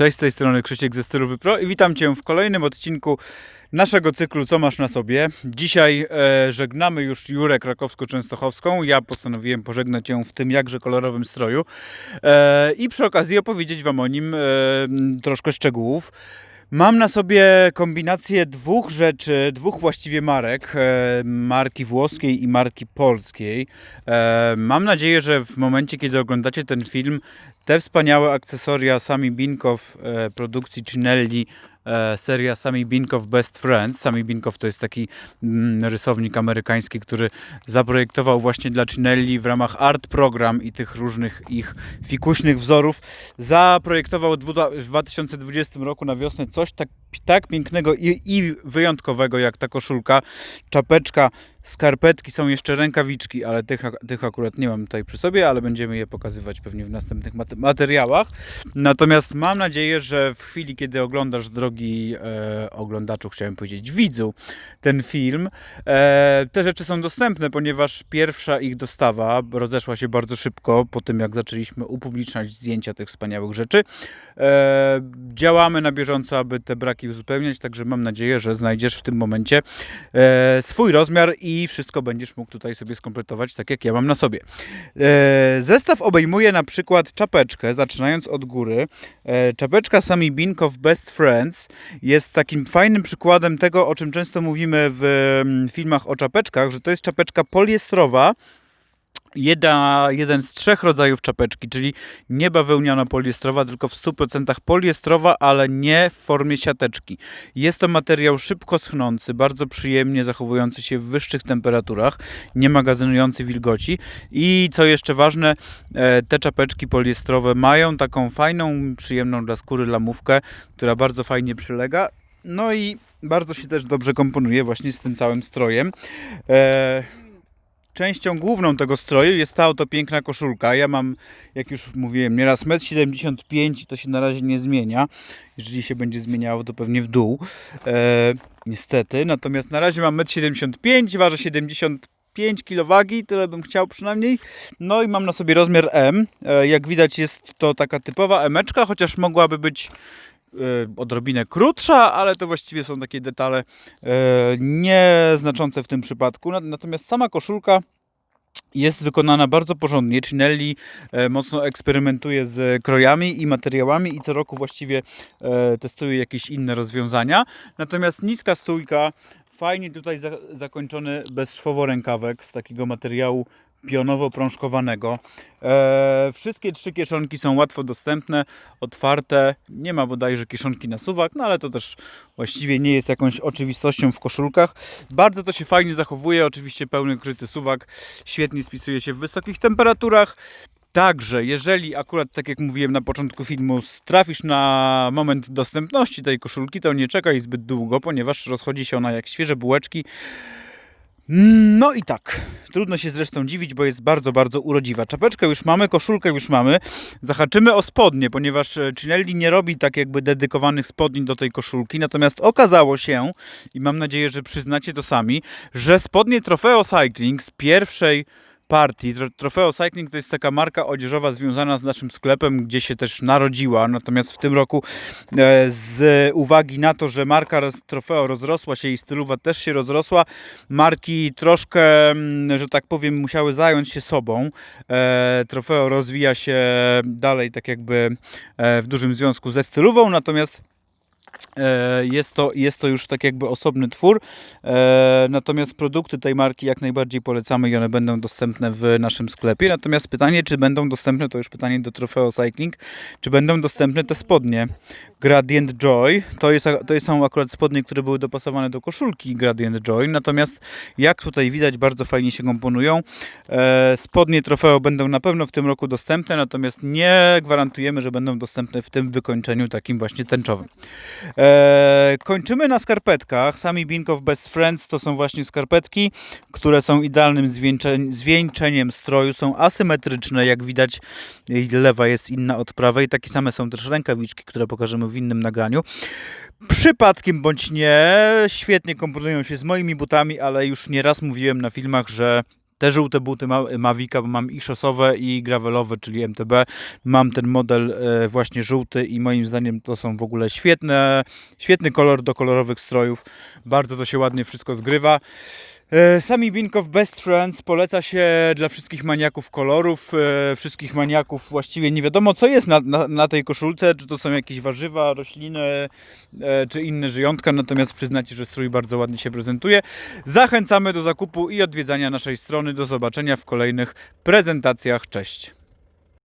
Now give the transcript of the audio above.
Cześć, z tej strony Krzysiek ze Stylu Wypro i witam Cię w kolejnym odcinku naszego cyklu Co masz na sobie. Dzisiaj e, żegnamy już Jurę Krakowsko-Częstochowską. Ja postanowiłem pożegnać ją w tym jakże kolorowym stroju e, i przy okazji opowiedzieć Wam o nim e, troszkę szczegółów. Mam na sobie kombinację dwóch rzeczy, dwóch właściwie marek, e, marki włoskiej i marki polskiej. E, mam nadzieję, że w momencie, kiedy oglądacie ten film, te wspaniałe akcesoria Sami Binkow e, produkcji Cinelli, seria Sami Binkow Best Friends. Sami Binkow to jest taki mm, rysownik amerykański, który zaprojektował właśnie dla Cinelli w ramach art program i tych różnych ich fikuśnych wzorów. Zaprojektował w 2020 roku na wiosnę coś tak, tak pięknego i, i wyjątkowego jak ta koszulka, czapeczka, skarpetki, są jeszcze rękawiczki, ale tych, tych akurat nie mam tutaj przy sobie, ale będziemy je pokazywać pewnie w następnych mate- materiałach. Natomiast mam nadzieję, że w chwili, kiedy oglądasz, drogi e, oglądaczu, chciałem powiedzieć, widzu, ten film, e, te rzeczy są dostępne, ponieważ pierwsza ich dostawa rozeszła się bardzo szybko po tym, jak zaczęliśmy upubliczniać zdjęcia tych wspaniałych rzeczy. E, działamy na bieżąco, aby te braki uzupełniać, także mam nadzieję, że znajdziesz w tym momencie e, swój rozmiar i wszystko będziesz mógł tutaj sobie skompletować, tak jak ja mam na sobie. E, zestaw obejmuje na przykład czapeczkę, zaczynając od góry. E, czapeczka Sami Binkow Best Friends jest takim fajnym przykładem tego, o czym często mówimy w mm, filmach o czapeczkach, że to jest czapeczka poliestrowa, Jedna, jeden z trzech rodzajów czapeczki, czyli nie bawełniana poliestrowa, tylko w 100% poliestrowa, ale nie w formie siateczki. Jest to materiał szybko schnący, bardzo przyjemnie zachowujący się w wyższych temperaturach, nie magazynujący wilgoci i co jeszcze ważne, e, te czapeczki poliestrowe mają taką fajną, przyjemną dla skóry lamówkę, która bardzo fajnie przylega. No i bardzo się też dobrze komponuje właśnie z tym całym strojem. E, częścią główną tego stroju jest ta oto piękna koszulka. Ja mam, jak już mówiłem, nieraz 1,75 m to się na razie nie zmienia. Jeżeli się będzie zmieniało, to pewnie w dół. E, niestety. Natomiast na razie mam 1,75 m, ważę 75 kg tyle bym chciał przynajmniej. No i mam na sobie rozmiar M. E, jak widać jest to taka typowa emeczka, chociaż mogłaby być odrobinę krótsza, ale to właściwie są takie detale e, nieznaczące w tym przypadku. Nat- Natomiast sama koszulka jest wykonana bardzo porządnie. Cinelli e, mocno eksperymentuje z krojami i materiałami i co roku właściwie e, testuje jakieś inne rozwiązania. Natomiast niska stójka, fajnie tutaj za, zakończony bezszwowo rękawek z takiego materiału pionowo-prążkowanego. E, wszystkie trzy kieszonki są łatwo dostępne, otwarte. Nie ma bodajże kieszonki na suwak, no ale to też właściwie nie jest jakąś oczywistością w koszulkach. Bardzo to się fajnie zachowuje. Oczywiście pełny kryty suwak świetnie spisuje się w wysokich temperaturach. Także, jeżeli akurat, tak jak mówiłem na początku filmu, trafisz na moment dostępności tej koszulki, to nie czekaj zbyt długo, ponieważ rozchodzi się ona jak świeże bułeczki. No i tak, trudno się zresztą dziwić, bo jest bardzo, bardzo urodziwa. Czapeczkę już mamy, koszulkę już mamy. Zahaczymy o spodnie, ponieważ e, Cinelli nie robi tak jakby dedykowanych spodni do tej koszulki. Natomiast okazało się, i mam nadzieję, że przyznacie to sami, że spodnie Trofeo Cycling z pierwszej Tro- Trofeo Cycling to jest taka marka odzieżowa związana z naszym sklepem, gdzie się też narodziła. Natomiast w tym roku e, z uwagi na to, że marka Trofeo rozrosła się i stylowa też się rozrosła, marki troszkę, mm, że tak powiem, musiały zająć się sobą. E, Trofeo rozwija się dalej tak jakby e, w dużym związku ze stylową, natomiast jest to, jest to już tak jakby osobny twór. E, natomiast produkty tej marki jak najbardziej polecamy i one będą dostępne w naszym sklepie. Natomiast pytanie, czy będą dostępne, to już pytanie do Trofeo Cycling, czy będą dostępne te spodnie Gradient Joy. To, jest, to są akurat spodnie, które były dopasowane do koszulki Gradient Joy. Natomiast jak tutaj widać, bardzo fajnie się komponują. E, spodnie Trofeo będą na pewno w tym roku dostępne, natomiast nie gwarantujemy, że będą dostępne w tym wykończeniu takim właśnie tęczowym. E, kończymy na skarpetkach. Sami Binkow Best Friends to są właśnie skarpetki, które są idealnym zwieńczeniem stroju. Są asymetryczne, jak widać lewa jest inna od prawej. Takie same są też rękawiczki, które pokażemy w innym nagraniu. Przypadkiem bądź nie, świetnie komponują się z moimi butami, ale już nieraz mówiłem na filmach, że te żółte buty ma, Mavica, bo mam i szosowe i gravelowe, czyli MTB. Mam ten model e, właśnie żółty i moim zdaniem to są w ogóle świetne, świetny kolor do kolorowych strojów. Bardzo to się ładnie wszystko zgrywa. E, Sami Binkow Best Friends poleca się dla wszystkich maniaków kolorów, e, wszystkich maniaków właściwie nie wiadomo co jest na, na, na tej koszulce, czy to są jakieś warzywa, rośliny, e, czy inne żyjątka, natomiast przyznacie, że strój bardzo ładnie się prezentuje. Zachęcamy do zakupu i odwiedzania naszej strony. Do zobaczenia w kolejnych prezentacjach. Cześć!